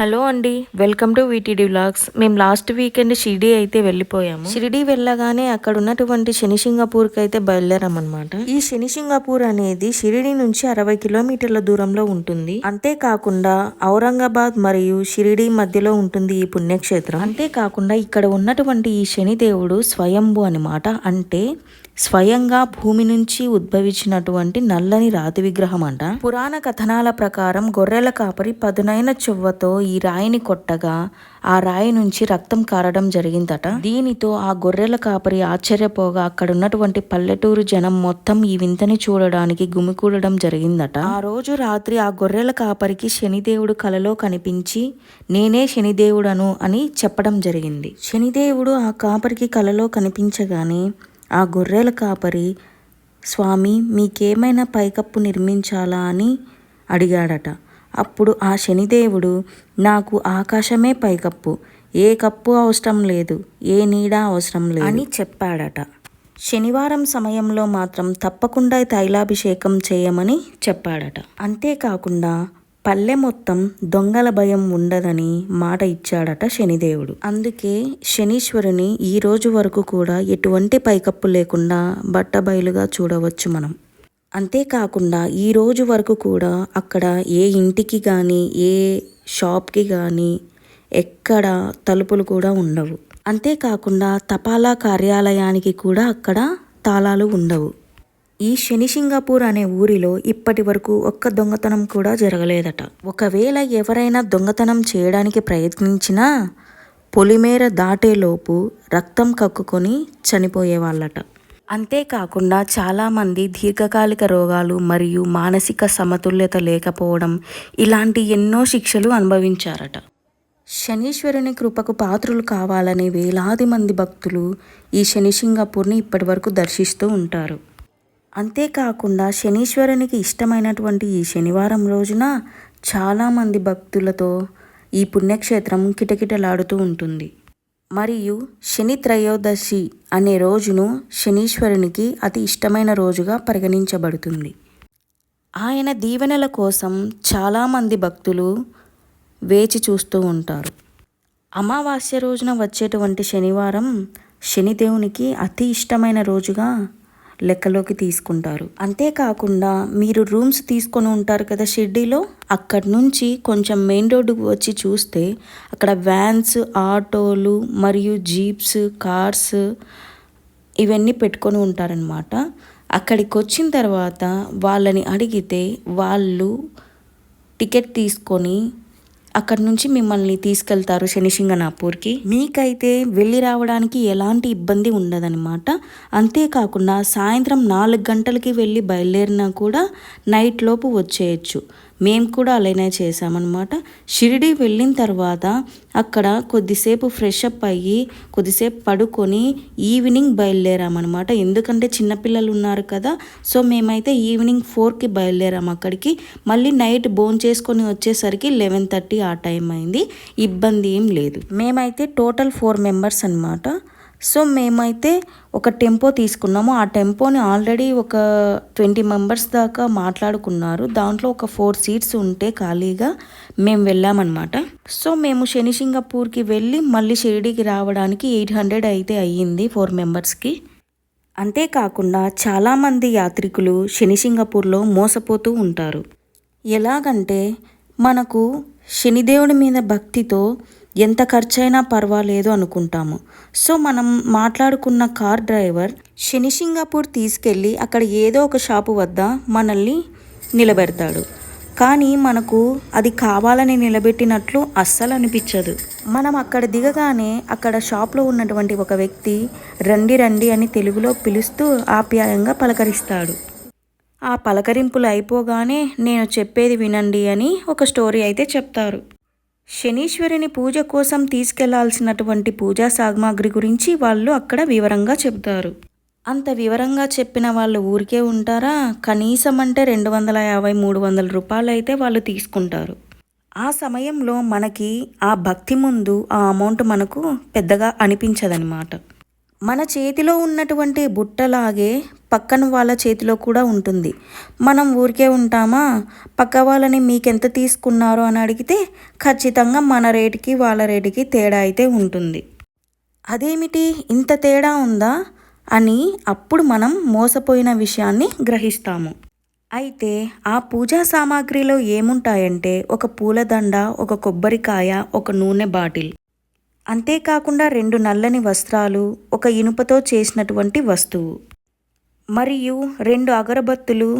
Hello అండి welcome to VTD vlogs. మేము last weekend Shirdi అయితే వెళ్ళిపోయాము. షిరిడి వెళ్ళగానే అక్కడ ఉన్నటువంటి శని సింగపూర్కి అయితే బయలుదేరామన్నమాట. ఈ శని సింగపూర్ అనేది షిరిడి నుంచి అరవై కిలోమీటర్ల దూరంలో ఉంటుంది. అంతేకాకుండా ఔరంగాబాద్ మరియు షిరిడి మధ్యలో ఉంటుంది ఈ పుణ్యక్షేత్రం. అంతేకాకుండా ఇక్కడ ఉన్నటువంటి ఈ శని దేవుడు స్వయంభు అనమాట అంటే స్వయంగా భూమి నుంచి ఉద్భవించినటువంటి నల్లని రాతి విగ్రహం అంట పురాణ కథనాల ప్రకారం గొర్రెల కాపరి పదునైన చువ్వతో ఈ రాయిని కొట్టగా ఆ రాయి నుంచి రక్తం కారడం జరిగిందట. దీనితో ఆ గొర్రెల కాపరి ఆశ్చర్యపోగా అక్కడ ఉన్నటువంటి పల్లెటూరు జనం మొత్తం ఈ వింతని చూడడానికి గుమికూడడం జరిగిందట. ఆ రోజు రాత్రి ఆ గొర్రెల కాపరికి శనిదేవుడు కలలో కనిపించి నేనే శనిదేవుడను అని చెప్పడం జరిగింది. శనిదేవుడు ఆ కాపరికి కలలో కనిపించగానే ఆ గొర్రెల కాపరి స్వామి మీకేమైనా పైకప్పు నిర్మించాలా అని అడిగాడట. అప్పుడు ఆ శనిదేవుడు నాకు ఆకాశమే పైకప్పు ఏ కప్పు అవసరం లేదు ఏ నీడ అవసరం లేదు అని చెప్పాడట. శనివారం సమయంలో మాత్రం తప్పకుండా తైలాభిషేకం చేయమని చెప్పాడట. అంతేకాకుండా పల్లె మొత్తం దొంగల భయం ఉండదని మాట ఇచ్చాడట శనిదేవుడు. అందుకే శనీశ్వరుని ఈ రోజు వరకు కూడా ఎటువంటి పైకప్పు లేకుండా బట్టబయలుగా చూడవచ్చు మనం. అంతేకాకుండా ఈ రోజు వరకు కూడా అక్కడ ఏ ఇంటికి కానీ ఏ షాప్కి కానీ ఎక్కడ తలుపులు కూడా ఉండవు. అంతేకాకుండా తపాలా కార్యాలయానికి కూడా అక్కడ తాళాలు ఉండవు. ఈ శని సింగపూర్ అనే ఊరిలో ఇప్పటి వరకు ఒక్క దొంగతనం కూడా జరగలేదట. ఒకవేళ ఎవరైనా దొంగతనం చేయడానికి ప్రయత్నించినా పొలిమేర దాటేలోపు రక్తం కక్కుకొని చనిపోయేవాళ్ళట. అంతేకాకుండా చాలామంది దీర్ఘకాలిక రోగాలు మరియు మానసిక సమతుల్యత లేకపోవడం ఇలాంటి ఎన్నో శిక్షలు అనుభవించారట. శనీశ్వరుని కృపకు పాత్రులు కావాలని వేలాది మంది భక్తులు ఈ శని సింగపూర్ని ఇప్పటి వరకు దర్శిస్తూ ఉంటారు. అంతేకాకుండా శనీశ్వరునికి ఇష్టమైనటువంటి ఈ శనివారం రోజున చాలామంది భక్తులతో ఈ పుణ్యక్షేత్రం కిటకిటలాడుతూ ఉంటుంది. మరియు శని త్రయోదశి అనే రోజును శనీశ్వరునికి అతి ఇష్టమైన రోజుగా పరిగణించబడుతుంది. ఆయన దీవెనల కోసం చాలామంది భక్తులు వేచి చూస్తూ ఉంటారు. అమావాస్య రోజున వచ్చేటువంటి శనివారం శనిదేవునికి అతి ఇష్టమైన రోజుగా లెక్కలోకి తీసుకుంటారు. అంతేకాకుండా మీరు రూమ్స్ తీసుకొని ఉంటారు కదా షిర్డీలో అక్కడి నుంచి కొంచెం మెయిన్ రోడ్డుకు వచ్చి చూస్తే అక్కడ వ్యాన్స్ ఆటోలు మరియు జీప్స్ కార్స్ ఇవన్నీ పెట్టుకొని ఉంటారనమాట అక్కడికి వచ్చిన తర్వాత వాళ్ళని అడిగితే వాళ్ళు టికెట్ తీసుకొని అక్కడి నుంచి మిమ్మల్ని తీసుకెళ్తారు శనిసింగనాపూర్కి మీకైతే వెళ్ళి రావడానికి ఎలాంటి ఇబ్బంది ఉండదన్నమాట. అంతేకాకుండా సాయంత్రం నాలుగు గంటలకి వెళ్ళి బయలుదేరినా కూడా నైట్ లోపు వచ్చేయచ్చు. మేము కూడా అలానే చేసామన్నమాట షిరిడి వెళ్ళిన తర్వాత అక్కడ కొద్దిసేపు ఫ్రెష్ అప్ అయ్యి కొద్దిసేపు పడుకొని ఈవినింగ్ బయలుదేరామన్నమాట. ఎందుకంటే చిన్నపిల్లలు ఉన్నారు కదా సో మేమైతే ఈవినింగ్ ఫోర్కి బయలుదేరాం అక్కడికి. మళ్ళీ నైట్ బోన్ చేసుకొని వచ్చేసరికి లెవెన్ థర్టీ ఆ టైం అయింది. ఇబ్బంది ఏం లేదు. మేమైతే టోటల్ ఫోర్ మెంబర్స్ అనమాట సో మేమైతే ఒక టెంపో తీసుకున్నాము. ఆ టెంపోని ఆల్రెడీ ఒక ట్వంటీ మెంబర్స్ దాకా మాట్లాడుకున్నారు. దాంట్లో ఒక ఫోర్ సీట్స్ ఉంటే ఖాళీగా మేము వెళ్ళామన్నమాట. సో మేము శని సింగపూర్కి వెళ్ళి మళ్ళీ షిరిడీకి రావడానికి ఎయిట్ హండ్రెడ్ అయితే అయ్యింది ఫోర్ మెంబర్స్కి. అంతేకాకుండా చాలామంది యాత్రికులు శని సింగపూర్లో మోసపోతూ ఉంటారు. ఎలాగంటే మనకు శనిదేవుడి మీద భక్తితో ఎంత ఖర్చైనా పర్వాలేదు అనుకుంటాము. సో మనం మాట్లాడుకున్న కార్ డ్రైవర్ శని సింగపూర్ తీసుకెళ్ళి అక్కడ ఏదో ఒక షాపు వద్ద మనల్ని నిలబెడతాడు. కానీ మనకు అది కావాలని నిలబెట్టినట్లు అస్సలు అనిపించదు. మనం అక్కడ దిగగానే అక్కడ షాప్లో ఉన్నటువంటి ఒక వ్యక్తి రండి రండి అని తెలుగులో పిలుస్తూ ఆప్యాయంగా పలకరిస్తాడు. ఆ పలకరింపులు అయిపోగానే నేను చెప్పేది వినండి అని ఒక స్టోరీ అయితే చెప్తారు. శనీశ్వరిని పూజ కోసం తీసుకెళ్ళాల్సినటువంటి పూజా సామాగ్రి గురించి వాళ్ళు అక్కడ వివరంగా చెబుతారు. అంత వివరంగా చెప్పిన వాళ్ళు ఊరికే ఉంటారా? కనీసం అంటే రెండు వందల యాభై మూడు వందల రూపాయలు అయితే వాళ్ళు తీసుకుంటారు. ఆ సమయంలో మనకి ఆ భక్తి ముందు ఆ అమౌంట్ మనకు పెద్దగా అనిపించదనమాట. మన చేతిలో ఉన్నటువంటి బుట్టలాగే పక్కన వాళ్ళ చేతిలో కూడా ఉంటుంది. మనం ఊరికే ఉంటామా? పక్క వాళ్ళని మీకెంత తీసుకున్నారో అని అడిగితే ఖచ్చితంగా మన రేటుకి వాళ్ళ రేటుకి తేడా అయితే ఉంటుంది. అదేమిటి? ఇంత తేడా ఉందా? అని అప్పుడు మనం మోసపోయిన విషయాన్ని గ్రహిస్తాము. అయితే ఆ పూజా సామాగ్రిలో ఏముంటాయంటే ఒక పూలదండ ఒక కొబ్బరికాయ ఒక నూనె బాటిల్. అంతేకాకుండా రెండు నల్లని వస్త్రాలు ఒక ఇనుపతో చేసినటువంటి వస్తువు. మరియు రెండు అగరబత్తులు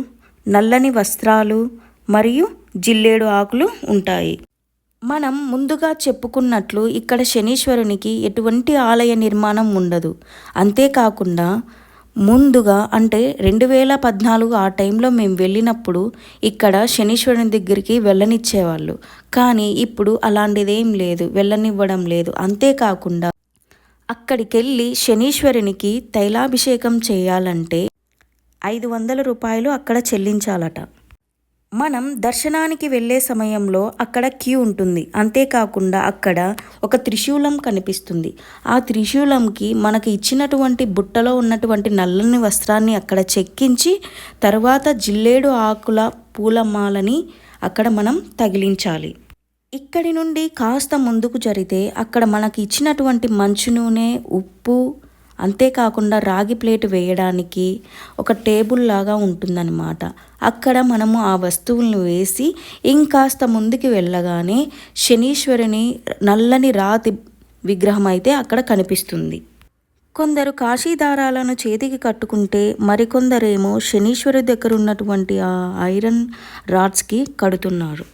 నల్లని వస్త్రాలు మరియు జిల్లేడు ఆకులు ఉంటాయి. మనం ముందుగా చెప్పుకున్నట్లు ఇక్కడ శనీశ్వరునికి ఎటువంటి ఆలయ నిర్మాణం ఉండదు. అంతేకాకుండా ముందుగా అంటే రెండు వేల పద్నాలుగు ఆ టైంలో మేము వెళ్ళినప్పుడు ఇక్కడ శనీశ్వరుని దగ్గరికి వెళ్ళనిచ్చేవాళ్ళు. కానీ ఇప్పుడు అలాంటిదేం లేదు వెళ్ళనివ్వడం లేదు. అంతేకాకుండా అక్కడికెళ్ళి శనీశ్వరునికి తైలాభిషేకం చేయాలంటే ఐదు వందల రూపాయలు అక్కడ చెల్లించాలట. మనం దర్శనానికి వెళ్ళే సమయంలో అక్కడ క్యూ ఉంటుంది. అంతేకాకుండా అక్కడ ఒక త్రిశూలం కనిపిస్తుంది. ఆ త్రిశూలంకి మనకి ఇచ్చినటువంటి బుట్టలో ఉన్నటువంటి నల్లని వస్త్రాన్ని అక్కడ చెక్కించి తర్వాత జిల్లేడు ఆకుల పూలమాలని అక్కడ మనం తగిలించాలి. ఇక్కడి నుండి కాస్త ముందుకు జరిగితే అక్కడ మనకి ఇచ్చినటువంటి మంచు నూనె ఉప్పు అంతేకాకుండా రాగి ప్లేట్ వేయడానికి ఒక టేబుల్ లాగా ఉంటుందన్నమాట. అక్కడ మనము ఆ వస్తువులను వేసి ఇంకాస్త ముందుకు వెళ్ళగానే శనీశ్వరుని నల్లని రాతి విగ్రహం అయితే అక్కడ కనిపిస్తుంది. కొందరు కాశీదారాలను చేతికి కట్టుకుంటే మరికొందరేమో శనీశ్వరు దగ్గర ఉన్నటువంటి ఆ ఐరన్ రాడ్స్కి కడుతున్నారు.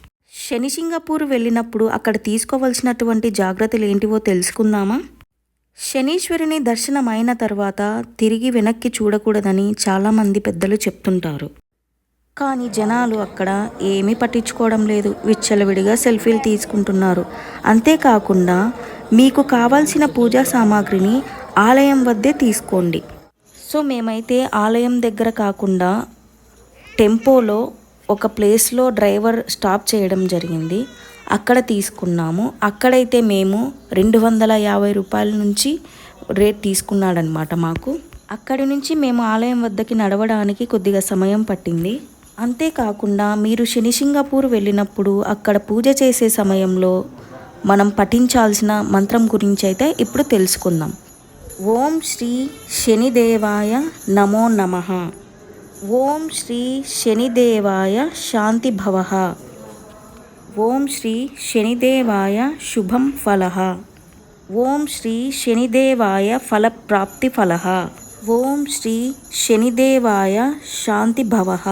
శని సింగపూర్ వెళ్ళినప్పుడు అక్కడ తీసుకోవాల్సినటువంటి జాగ్రత్తలు ఏంటివో తెలుసుకుందామా? శనీశ్వరుని దర్శనం అయిన తర్వాత తిరిగి వెనక్కి చూడకూడదని చాలామంది పెద్దలు చెప్తుంటారు. కానీ జనాలు అక్కడ ఏమీ పట్టించుకోవడం లేదు. విచ్చలవిడిగా సెల్ఫీలు తీసుకుంటున్నారు. అంతేకాకుండా మీకు కావాల్సిన పూజా సామాగ్రిని ఆలయం వద్దే తీసుకోండి. సో మేమైతే ఆలయం దగ్గర కాకుండా టెంపోలో ఒక ప్లేస్లో డ్రైవర్ స్టాప్ చేయడం జరిగింది. అక్కడ తీసుకున్నాము. అక్కడైతే మేము రెండు వందల యాభై రూపాయల నుంచి రేట్ తీసుకున్నాడనమాట మాకు. అక్కడి నుంచి మేము ఆలయం వద్దకి నడవడానికి కొద్దిగా సమయం పట్టింది. అంతేకాకుండా మీరు శనిసింగపూర్ వెళ్ళినప్పుడు అక్కడ పూజ చేసే సమయంలో మనం పఠించాల్సిన మంత్రం గురించి అయితే ఇప్పుడు తెలుసుకుందాం. ఓం శ్రీ శనిదేవాయ నమో నమః. ఓం శ్రీ శనిదేవాయ శాంతి భవః ఓం శ్రీ శనిదేవాయ శుభం ఫలః ఓం శ్రీ శనిదేవాయ ఫలప్రాప్తి ఫలః ఓం శ్రీ శనిదేవాయ శాంతి భవః